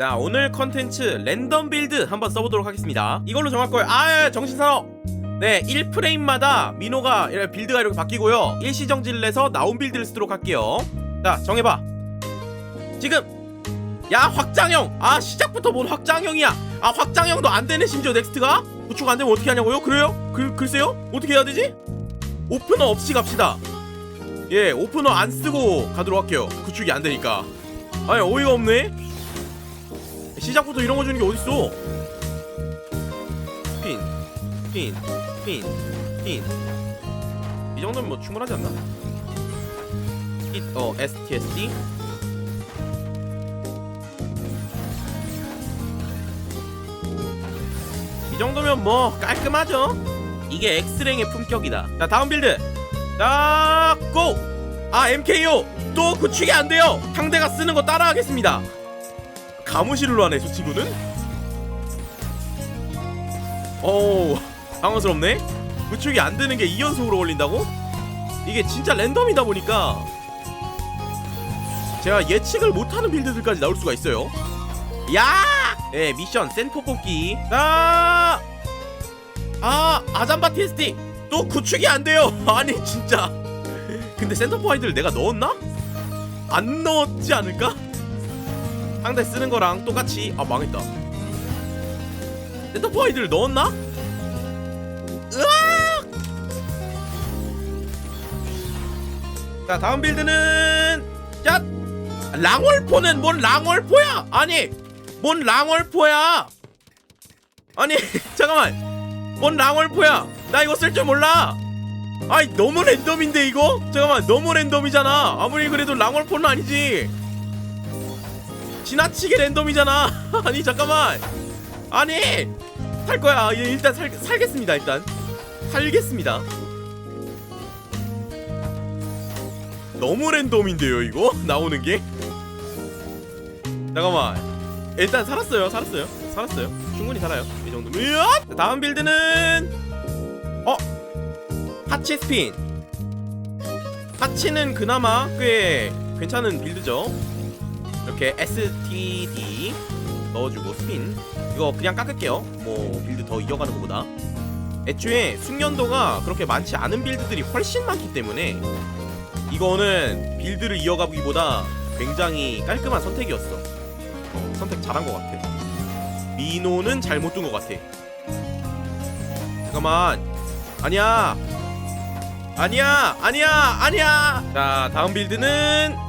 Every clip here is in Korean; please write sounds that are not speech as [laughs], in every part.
자 오늘 컨텐츠 랜덤 빌드 한번 써보도록 하겠습니다. 이걸로 정할 거예요. 아 정신사나워 네 1프레임마다 민호가 이렇게 빌드가 이렇게 바뀌고요. 일시정지를 내서 나온 빌드를 쓰도록 할게요. 자 정해봐. 지금! 야 확장형! 아 시작부터 뭔 확장형이야? 아 확장형도 안되네 심지어 넥스트가? 구축 안되면 어떻게 하냐고요? 그래요? 글, 글쎄요? 어떻게 해야 되지? 오프너 없이 갑시다. 예 오프너 안 쓰고 가도록 할게요. 구축이 안되니까. 아니 어이가 없네 시작부터 이런 거 주는 게 어딨어? 핀, 핀, 핀, 핀. 이 정도면 뭐 충분하지 않나? 히 어, STSD. 이 정도면 뭐 깔끔하죠? 이게 엑스랭의 품격이다. 자, 다음 빌드. 자, 고! 아, MKO! 또 구축이 안 돼요! 상대가 쓰는 거 따라하겠습니다. 가무실로 하네 저 친구는 어우 당황스럽네 구축이 안 되는 게 2연속으로 걸린다고? 이게 진짜 랜덤이다 보니까 제가 예측을 못하는 빌드들까지 나올 수가 있어요 야! 예 미션 센터 뽑기 자! 아 아잠바 TST 또 구축이 안 돼요 [laughs] 아니 진짜 근데 센터 포 아이들 내가 넣었나? 안 넣었지 않을까? 상대 쓰는 거랑 똑같이. 아 망했다. 센터포 아이들 넣었나? 으악! 자 다음 빌드는 야 랑월포는 뭔 랑월포야? 아니 뭔 랑월포야? 아니 [laughs] 잠깐만. 뭔 랑월포야? 나 이거 쓸 줄 몰라. 아이 너무 랜덤인데 이거? 잠깐만 너무 랜덤이잖아. 아무리 그래도 랑월포는 아니지 지나치게 랜덤이잖아. [laughs] 아니 잠깐만. 아니 살 거야. 예, 일단 살 살겠습니다. 일단 살겠습니다. 너무 랜덤인데요 이거 [laughs] 나오는 게. 잠깐만. 일단 살았어요. 살았어요. 살았어요. 충분히 살아요. 이 정도면. 다음 빌드는 어 하치 스핀. 하치는 그나마 꽤 괜찮은 빌드죠. 이렇게 STD 넣어주고 스핀. 이거 그냥 깎을게요. 뭐 빌드 더 이어가는 것보다. 애초에 숙련도가 그렇게 많지 않은 빌드들이 훨씬 많기 때문에 이거는 빌드를 이어가기보다 굉장히 깔끔한 선택이었어. 어, 선택 잘한 것 같아. 미노는 잘못 둔 것 같아. 잠깐만. 아니야. 아니야. 아니야. 아니야. 자 다음 빌드는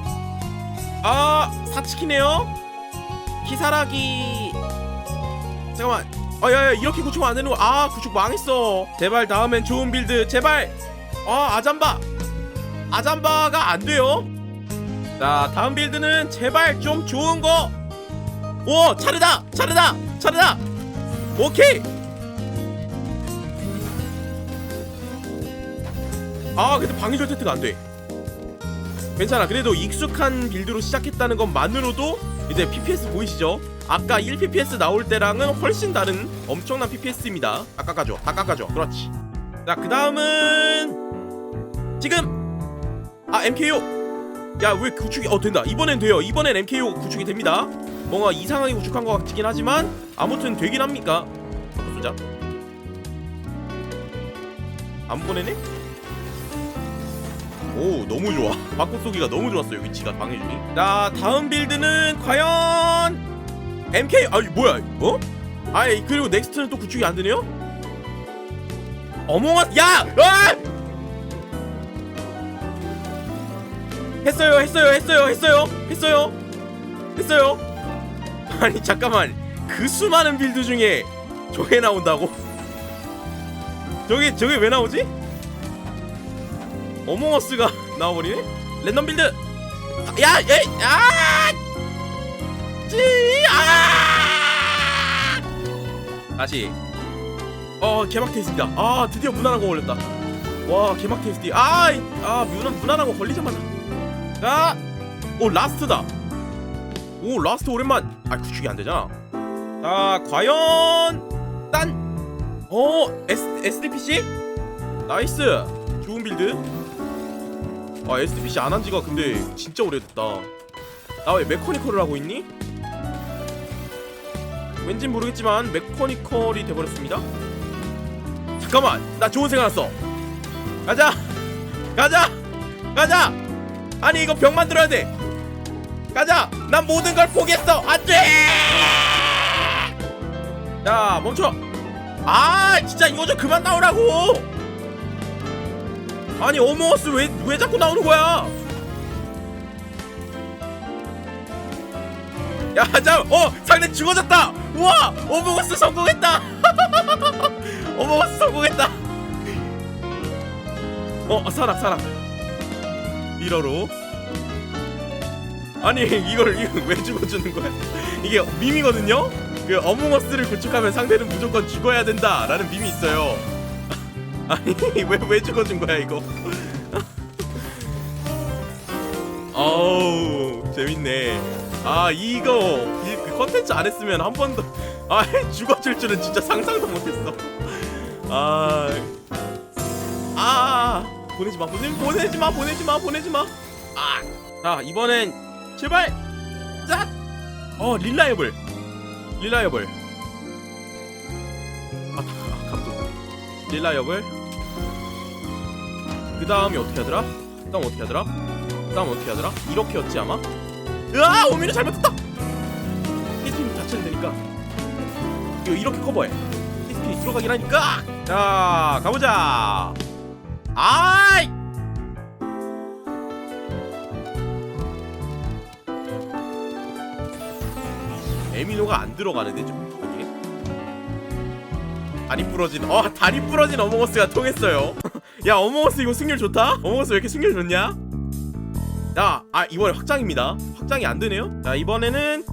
아 사치키네요? 키사라기. 잠깐만. 아야야 이렇게 구축 안 되는 거아 구축 망했어. 제발 다음엔 좋은 빌드 제발. 아 아잠바. 아잠바가 안 돼요. 자 다음 빌드는 제발 좀 좋은 거오 차르다 차르다 차르다. 오케이. 아 근데 방위절 테트가 안돼 괜찮아. 그래도 익숙한 빌드로 시작했다는 것만으로도 이제 PPS 보이시죠? 아까 1PPS 나올 때랑은 훨씬 다른 엄청난 PPS입니다. 다 깎아줘 다 깎아줘. 그렇지. 자 그 다음은 지금! 아 MKO 야 왜 구축이 어 된다. 이번엔 돼요. 이번엔 MKO 구축이 됩니다. 뭔가 이상하게 구축한 것 같긴 하지만 아무튼 되긴 합니까? 쏘자. 안 보내네? 오 너무 좋아 바꿔 쏘기가 너무 좋았어요 위치가 방해준이 자 다음 빌드는 과연 MK 아니 뭐야 어? 아이 그리고 넥스트는 또 구축이 안 되네요? 어몽어 야! 아! 했어요 했어요 했어요 했어요 했어요 했어요 아니 잠깐만 그 수많은 빌드 중에 저게 나온다고? 저게 저게 왜 나오지? 어몽어스가 나와버리네? 랜덤 빌드! 야! 야! 야! 찌! 아! 다시 어 개막 테스트다 아 드디어 무난한 거 걸렸다 와 개막 테스트 아! 이- 아 무난, 무난한 거 걸리자마자 자! 오 라스트다 오 라스트 오랜만 아 구축이 안 되잖아 자 과연 딴! 어 S, SDPC? 나이스 좋은 빌드 아 SDPC 안 한 지가 근데 진짜 오래됐다. 나 왜 메커니컬을 하고 있니? 왠진 모르겠지만 메커니컬이 돼버렸습니다. 잠깐만 나 좋은 생각 났어. 가자! 가자! 가자! 아니 이거 병 만들어야 돼. 가자! 난 모든 걸 포기했어. 안돼! 자 멈춰! 아 진짜 이거 좀 그만 나오라고 아니 어머어스 왜, 왜 자꾸 나오는 거야 야, 자, 어, 상대 죽어졌다. 우와, 어머거스 성공했다. [laughs] 어머거스 성공했다. 어, 살아, 살아. 미러로. 아니, 이걸 왜 죽어주는 거야? 이게 밈이거든요. 그 어몽어스를 구축하면 상대는 무조건 죽어야 된다라는 밈이 있어요. 아니, 왜 왜 죽어준 거야 이거? 어우, 재밌네. 아 이거 이, 그 컨텐츠 안 했으면 한 번도 아 [laughs] 죽어줄 줄은 진짜 상상도 못했어. 아, 아 보내지 마 보내, 보내지 마 보내지 마 보내지 마 아 자 이번엔 제발! 짝어 릴라이블 릴라이블 아, 아 감동 릴라이블 그 다음이 어떻게 하더라? 그 다음 어떻게 하더라? 그 다음 어떻게 하더라? 이렇게였지 아마? 으아! 오미를 잘못했다! 히스핀 자체는 되니까. 이거 이렇게 커버해. 히스핀이 들어가긴 하니까! 자 가보자! 아이! 에미노가 안 들어가는데 좀 다리 부러진 어 다리 부러진 어몽어스가 통했어요 [laughs] 야 어몽어스 이거 승률 좋다 어몽어스 왜 이렇게 승률 좋냐 자, 아 이번에 확장입니다. 확장이 안 되네요. 자 이번에는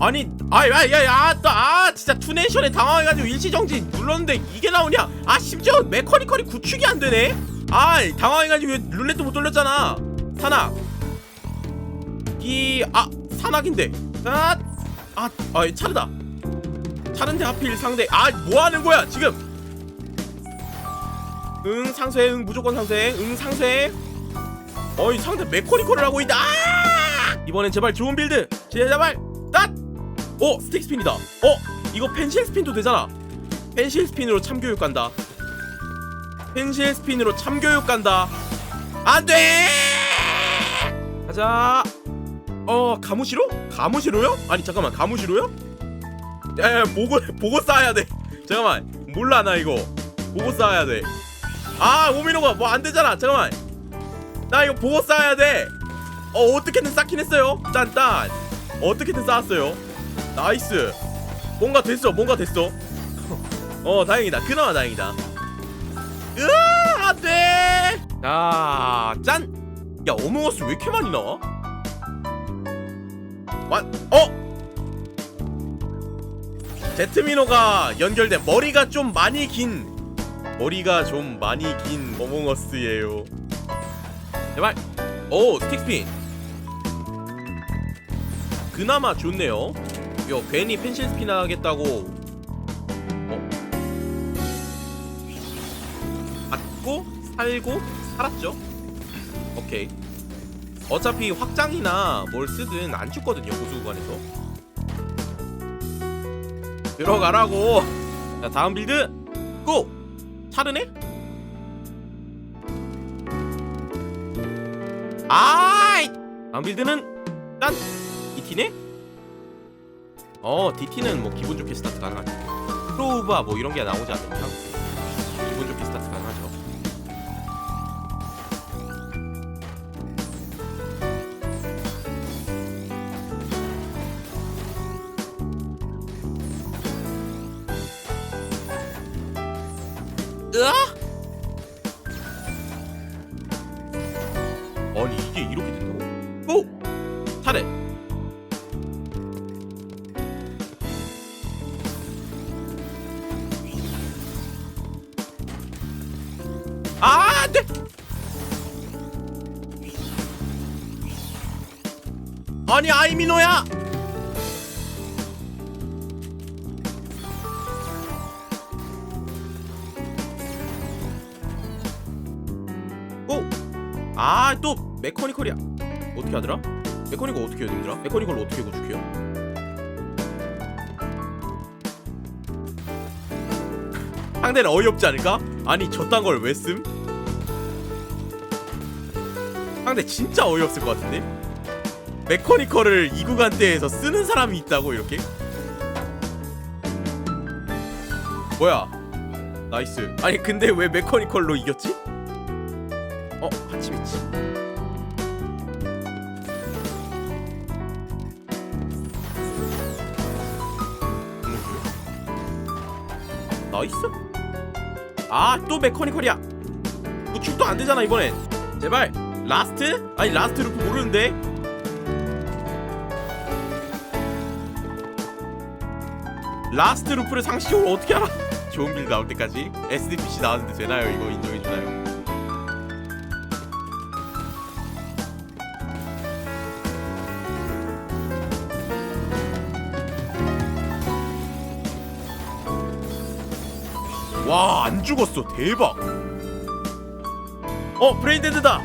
아니, 아야야야, 아 진짜 투네이션에 당황해가지고 일시정지 눌렀는데 이게 나오냐? 아 심지어 메커니컬이 구축이 안 되네. 아 당황해가지고 룰렛도 못 돌렸잖아. 산악. 이아 산악인데. 아, 아, 아 차르다. 차른데 하필 상대. 아 뭐 하는 거야 지금? 응 상쇄, 응 무조건 상쇄, 응 상쇄. 어이 상대 메커니컬을 하고 있다 아! 이번엔 제발 좋은 빌드 제발 딱! 어 스틱 스핀이다 어 이거 펜실 스핀도 되잖아 펜실 스핀으로 참교육 간다 펜실 스핀으로 참교육 간다 안돼 가자 어 가무시로? 가무시로요? 아니 잠깐만 가무시로요? 야 야 보고 보고 쌓아야 돼 잠깐만 몰라 나 이거 보고 쌓아야 돼 아 오미노가 뭐 안 되잖아 잠깐만 나 이거 보고 쌓아야 돼. 어 어떻게든 쌓긴 했어요. 짠짠. 어떻게든 쌓았어요. 나이스. 뭔가 됐어. 뭔가 됐어. [laughs] 어 다행이다. 그나마 다행이다. 으아 안돼. 자 짠. 야 어몽어스 왜 이렇게 많이 나와? 완 어. 제트미노가 연결돼 머리가 좀 많이 긴 머리가 좀 많이 긴 어몽어스예요. 제발. 오 스틱스핀. 그나마 좋네요. 이거 괜히 펜실 스핀 하겠다고. 어? 받고 살고 살았죠? 오케이. 어차피 확장이나 뭘 쓰든 안 죽거든요 고수 구간에서 들어가라고. 자 다음 빌드. 고! 차르네? 아이! 다음 빌드는 딴 DT네? 어 DT는 뭐 기분 좋게 스타트 가능하죠 프로우바 뭐 이런 게 나오지 않는 이 으아! 아니 이게 이렇게 된다고? 오! 차례 아, 안 돼! 아니, 아이미노야! 메커니컬이야 어떻게 하더라? 메커니컬 어떻게 해야 되더라? 메커니컬 어떻게 구축해요? 상대는 어이없지 않을까? 아니 저딴 걸 왜씀? 상대 진짜 어이없을 것 같은데? 메커니컬을 이 구간대에서 쓰는 사람이 있다고 이렇게? 뭐야 나이스 아니 근데 왜 메커니컬로 이겼지? 어 하치미치 나이스 아 또 메커니컬이야. 구축도 안 되잖아 이번엔. 제발 라스트? 아니 라스트 루프 모르는데. 라스트 루프를 상식적으로 어떻게 알아? 좋은 빌드 나올 때까지? SDPC 나왔는데 되나요 이거 인정 와 안 죽었어. 대박. 어 브레인데드다